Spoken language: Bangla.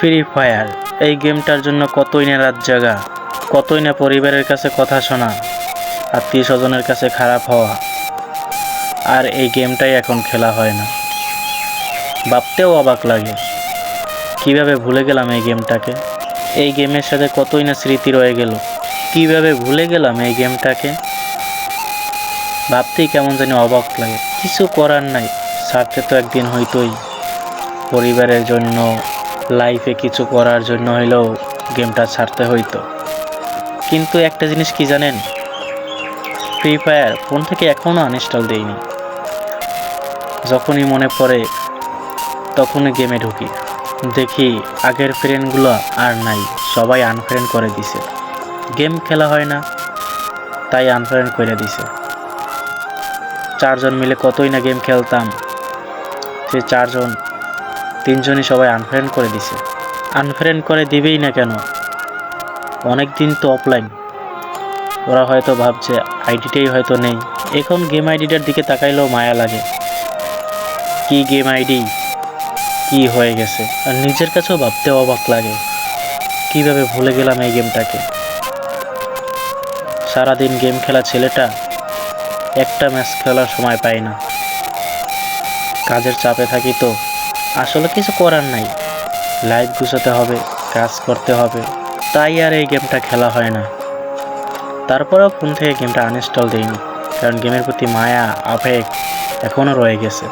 ফ্রি ফায়ার এই গেমটার জন্য কতই না রাত জাগা, কতই না পরিবারের কাছে কথা শোনা, আত্মীয় স্বজনের কাছে খারাপ হওয়া। আর এই গেমটাই এখন খেলা হয় না। ভাবতেও অবাক লাগে, কীভাবে ভুলে গেলাম এই গেমটাকে? এই গেমের সাথে কতই না স্মৃতি রয়ে গেল, কীভাবে ভুলে গেলাম এই গেমটাকে? ভাবতেই কেমন জানি অবাক লাগে, কিছু করার নাই ছাড়তে তো একদিন হইতোই, পরিবারের জন্য লাইফে কিছু করার জন্য হইলেও গেমটা ছাড়তে হইতো। কিন্তু একটা জিনিস কি জানেন? ফ্রি ফায়ার ফোন থেকে এখনও আনইনস্টল দেইনি যখনই মনে পড়ে, তখনই গেমে ঢুকি। দেখি আগের ফ্রেন্ডগুলো আর নাই, সবাই আনফ্রেন্ড করে দিছে। গেম খেলা হয় না, তাই আনফ্রেন্ড করে দিছে। চারজন মিলে কতই না গেম খেলতাম সে চারজন তিনজনই সবাই আনফ্রেন্ড করে দিছে। আনফ্রেন্ড করে দিবেই না কেন? অনেক দিন তো অফলাইন ওরা হয়তো ভাবছে আইডিটাই হয়তো নেই। এখন গেম আইডিটার দিকে তাকাইলেও মায়া লাগে। কি গেম আইডি? কি হয়ে গেছে? আর নিজের কাছেও ভাবতে অবাক লাগে। কীভাবে ভুলে গেলাম এই গেমটাকে সারাদিন গেম খেলা ছেলেটা, একটা ম্যাচ খেলার সময় পায় না। কাজের চাপে থাকি তো। আসলে কিছু করার নাই। লাইফ গুছাতে হবে, কাজ করতে হবে। তাই আর এই গেমটা খেলা হয় না। তারপরেও ফোন থেকে গেমটা আনইনস্টল দিইনি, কারণ গেমের প্রতি মায়া, আবেগ এখনও রয়ে গেছে।